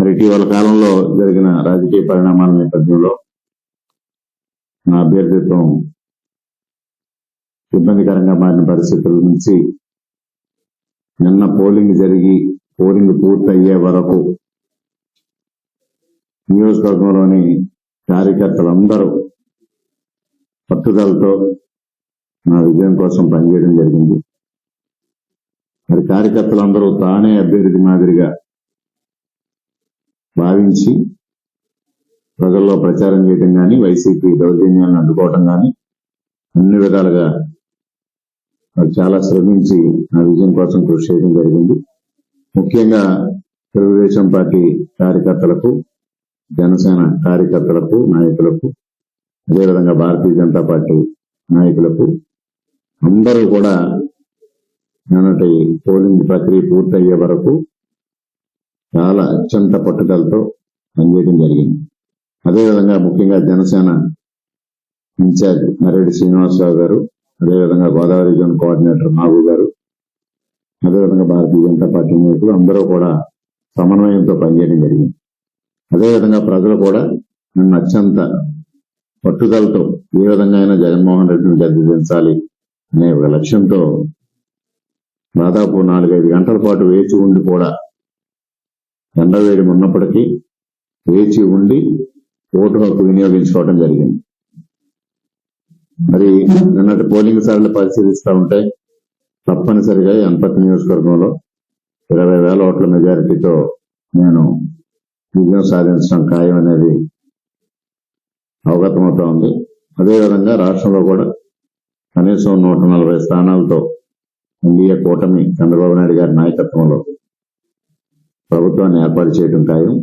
మరి ఇటీవల కాలంలో జరిగిన రాజకీయ పరిణామాల నేపథ్యంలో నా అభ్యర్థిత్వం ఇబ్బందికరంగా మారిన పరిస్థితుల నుంచి నిన్న పోలింగ్ జరిగి పోలింగ్ పూర్తయ్యే వరకు నియోజకవర్గంలోని కార్యకర్తలందరూ పట్టుదలతో నా విజయం కోసం పనిచేయడం జరిగింది. మరి కార్యకర్తలందరూ తానే అభ్యర్థి మాదిరిగా భావించి ప్రజల్లో ప్రచారం చేయడం కానీ వైసీపీ దౌర్జన్యాలను అడ్డుకోవటం కానీ అన్ని విధాలుగా చాలా శ్రమించి నా విజయం కోసం కృషి చేయడం జరిగింది. ముఖ్యంగా తెలుగుదేశం పార్టీ కార్యకర్తలకు జనసేన కార్యకర్తలకు నాయకులకు అదేవిధంగా భారతీయ జనతా పార్టీ నాయకులకు అందరూ కూడా నిన్నటి పోలింగ్ ప్రక్రియ పూర్తయ్యే వరకు చాలా అత్యంత పట్టుదలతో పనిచేయడం జరిగింది. అదేవిధంగా ముఖ్యంగా జనసేన ఇన్ఛార్జ్ నరేడి శ్రీనివాసరావు గారు అదేవిధంగా గోదావరి జోన్ కోఆర్డినేటర్ నాగు గారు అదేవిధంగా భారతీయ జనతా పార్టీ నాయకులు అందరూ కూడా సమన్వయంతో పనిచేయడం జరిగింది. అదేవిధంగా ప్రజలు కూడా నన్ను అత్యంత పట్టుదలతో ఏ విధంగా అయినా జగన్మోహన్ రెడ్డిని గద్దెదించాలి అనే ఒక లక్ష్యంతో దాదాపు నాలుగైదు గంటల పాటు వేచి ఉండి కూడా ఎండవేడి ఉన్నప్పటికీ వేచి ఉండి ఓటు హక్కు వినియోగించుకోవడం జరిగింది. మరి నిన్నటి పోలింగ్ సార్లు పరిశీలిస్తూ ఉంటే తప్పనిసరిగా ఎంపతి నియోజకవర్గంలో ఇరవై వేల ఓట్ల మెజారిటీతో నేను విజయం సాధించడం ఖాయం అనేది అవగతమవుతా ఉంది అదేవిధంగా రాష్ట్రంలో కూడా కనీసం నూట నలభై స్థానాలతో ఎన్డీఏ కూటమి చంద్రబాబు నాయుడు గారి నాయకత్వంలో ప్రభుత్వాన్ని ఏర్పాటు చేయడం ఖాయం.